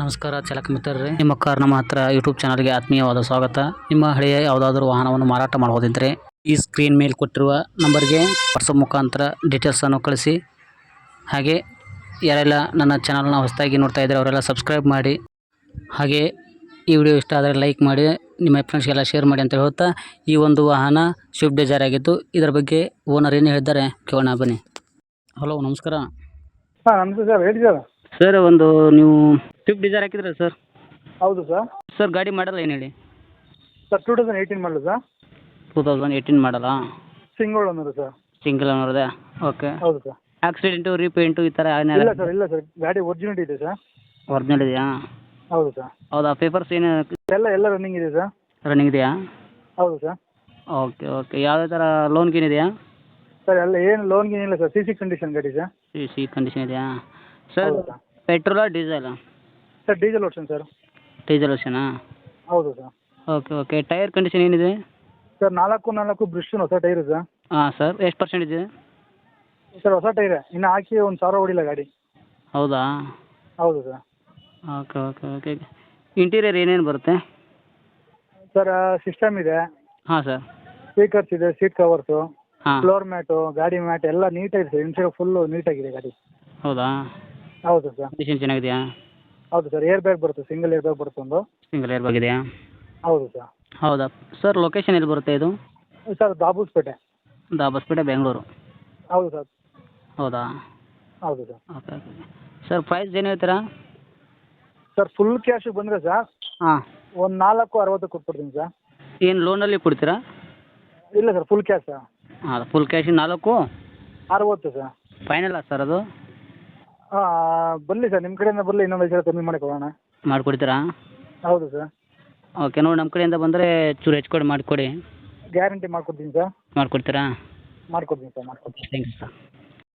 ನಮಸ್ಕಾರ ಚಾಲಕ ಮಿತ್ರರೇ. ನಿಮ್ಮ ಕಾರ್ ನಮ್ಮ ಹತ್ರ ಯೂಟ್ಯೂಬ್ ಚಾನಲ್ಗೆ ಆತ್ಮೀಯವಾದ ಸ್ವಾಗತ. ನಿಮ್ಮ ಹಳೆಯ ಯಾವುದಾದ್ರೂ ವಾಹನವನ್ನು ಮಾರಾಟ ಮಾಡುವುದಿದ್ದರೆ ಈ ಸ್ಕ್ರೀನ್ ಮೇಲೆ ಕೊಟ್ಟಿರುವ ನಂಬರ್ಗೆ ವಾಟ್ಸಪ್ ಮುಖಾಂತರ ಡೀಟೇಲ್ಸನ್ನು ಕಳಿಸಿ. ಹಾಗೆ ಯಾರೆಲ್ಲ ನನ್ನ ಚಾನಲ್ನ ಹೊಸದಾಗಿ ನೋಡ್ತಾ ಇದ್ದಾರೆ ಅವರೆಲ್ಲ ಸಬ್ಸ್ಕ್ರೈಬ್ ಮಾಡಿ. ಹಾಗೆ ಈ ವಿಡಿಯೋ ಇಷ್ಟ ಆದರೆ ಲೈಕ್ ಮಾಡಿ ನಿಮ್ಮ ಫ್ರೆಂಡ್ಸ್ಗೆಲ್ಲ ಶೇರ್ ಮಾಡಿ ಅಂತ ಹೇಳ್ತಾ ಈ ಒಂದು ವಾಹನ ಸ್ವಿಫ್ಟ್ ಡಿಸೈರ್ ಆಗಿತ್ತು ಇದರ ಬಗ್ಗೆ ಓನರ್ ಏನು ಹೇಳಿದ್ದಾರೆ ಕೇಳೋಣ ಬನ್ನಿ. ಹಲೋ ನಮಸ್ಕಾರ. ಹಾಂ ನಮಸ್ತೆ ಸರ್ ಹೇಳಿ ಸರ್ ಸರ್ ಒಂದು ನೀವು ಸ್ವಿಫ್ಟ್ ಡಿಸೈರ್ ಹಾಕಿದ್ರೆ ಸರ್ ಹೌದು ಸರ್ ಸರ್ ಗಾಡಿ ಮಾಡಲ್ಲ ಏನು ಹೇಳಿ? ಸರ್ ಟೂ ತೌಸಂಡ್ ಏಯ್ಟೀನ್ ಮಾಡಲು ಸರ್ ಟೂ ತೌಸಂಡ್ ಏಯ್ಟೀನ್ ಮಾಡಲ್ಲ ಸಿಂಗಲ್ ಅನ್ನೋದು ಸರ್ ಸಿಂಗಲ್ ಓನರ್ದೆ ಓಕೆ ಹೌದು ಸರ್ ಆಕ್ಸಿಡೆಂಟು ರೀಪೇಂಟು ಈ ಥರ ಇಲ್ಲ ಸರ್ ಇಲ್ಲ ಸರ್ ಗಾಡಿ ಒರಿಜಿನಲ್ ಇದೆ ಸರ್ ಒರಿಜಿನಲ್ ಇದೆಯಾ? ಹೌದು ಸರ್ ಹೌದಾ? ಪೇಪರ್ಸ್ ಏನು? ಎಲ್ಲ ಎಲ್ಲ ರನ್ನಿಂಗ್ ಇದೆ ಸರ್ ರನ್ನಿಂಗ್ ಇದೆಯಾ? ಹೌದು ಸರ್ ಓಕೆ ಓಕೆ ಯಾವುದೇ ಥರ ಲೋನ್ ಗೇನ್ ಇದೆಯಾ? ಸರ್ ಎಲ್ಲ ಏನು ಲೋನ್ಗೆ ಏನಿಲ್ಲ ಸರ್ ಸಿ ಸಿ ಕಂಡೀಷನ್ ಗಾಡಿ ಸರ್ ಸಿ ಸಿ ಕಂಡೀಷನ್ ಇದೆಯಾ? ಸರ್ ಹೌದು ಸರ್ ಪೆಟ್ರೋಲಾ ಡೀಸೆಲಾ sir diesel version sir. Diesel ವರ್ಷನಾ ಹೌದು sir. Okay okay. Tyre condition ಏನಿದೆ? ಸರ್ ನಾಲ್ಕು ನಾಲ್ಕು ಬ್ರಿಷ್ ಹೊಸ ಟೈರ್ ಸರ್ ಹಾಂ ಸರ್. ಎಷ್ಟು ಪರ್ಸೆಂಟ್ ಇದೆ? ಸರ್ ಹೊಸ ಟೈರ್. ಇನ್ನು ಹಾಕಿ ಒಂದು ಸಾವಿರ ಹೊಡಿಲ್ಲ ಗಾಡಿ. ಹೌದಾ? ಹೌದು sir. Okay okay okay. Interior ಏನೇನು ಬರುತ್ತೆ? ಸರ್ ಸಿಸ್ಟಮ್ ಇದೆ. ಹಾಂ ಸರ್. ಸ್ಪೀಕರ್ಸ್ ಇದೆ ಸೀಟ್ ಕವರ್ಸು ಹಾಂ. ಫ್ಲೋರ್ ಮ್ಯಾಟು ಗಾಡಿ ಮ್ಯಾಟ್ ಎಲ್ಲ ನೀಟಾಗಿದೆ ಸರ್. ಇನ್ಸೈಡ್ ಫುಲ್ಲು ನೀಟಾಗಿದೆ ಗಾಡಿ. ಹೌದಾ? ಹೌದು ಸರ್. ಕಂಡೀಷನ್ ಚೆನ್ನಾಗಿದೆಯಾ? ಹೌದು ಸರ್ ಏರ್ ಬ್ಯಾಗ್ ಬರುತ್ತೆ ಸಿಂಗಲ್ ಏರ್ ಬ್ಯಾಗ್ ಬರುತ್ತೆ ಒಂದು. ಸಿಂಗಲ್ ಏರ್ ಇದೆಯಾ? ಹೌದು ಸರ್. ಹೌದಾ? ಸರ್ ಲೊಕೇಶನ್ ಎಲ್ಲಿ ಬರುತ್ತೆ ಇದು? ಸರ್ ದಾಬೂಸ್ಪೇಟೆ. ದಾಬಸ್ಪೇಟೆ ಬೆಂಗಳೂರು? ಹೌದು ಸರ್. ಹೌದಾ? ಹೌದು ಸರ್. ಓಕೆ ಸರ್ ಪ್ರೈಸ್ ಏನು ಹೇಳ್ತೀರಾ? ಸರ್ ಫುಲ್ ಕ್ಯಾಶ್ ಬಂದರೆ ಸರ್ ಹಾಂ. ಒಂದು ನಾಲ್ಕು ಅರವತ್ತು ಕೊಟ್ಬಿಡ್ತೀನಿ ಸರ್. ಏನು ಲೋನಲ್ಲಿ ಕೊಡ್ತೀರಾ? ಇಲ್ಲ ಸರ್ ಫುಲ್ ಕ್ಯಾಶ್ ಸರ್. ಹಾಂ ಫುಲ್ ಕ್ಯಾಶ್ ನಾಲ್ಕು? ಅರವತ್ತು ಸರ್. ಫೈನಲ್ಲ ಸರ್ ಅದು? ಹಾಂ ಬರಲಿ ಸರ್. ನಿಮ್ಮ ಕಡೆಯಿಂದ ಬರಲಿ ಇನ್ನೊಂದು ಐದು ಸಾವಿರ ಕಮ್ಮಿ ಮಾಡಿ ಕೊಡೋಣ. ಮಾಡಿಕೊಡ್ತೀರಾ? ಹೌದು ಸರ್. ಓಕೆ ನೋಡಿ ನಮ್ಮ ಕಡೆಯಿಂದ ಬಂದರೆ ಚೂರು ಹೆಚ್ಚು ಕಡಿಮೆ ಮಾಡಿಕೊಡಿ. ಗ್ಯಾರಂಟಿ ಮಾಡ್ಕೊಡ್ತೀನಿ ಸರ್. ಮಾಡಿಕೊಡ್ತೀರಾ? ಮಾಡ್ಕೊಡ್ತೀನಿ ಸರ್ ಮಾಡ್ಕೊಡ್ತೀನಿ. ಯು ಸರ್.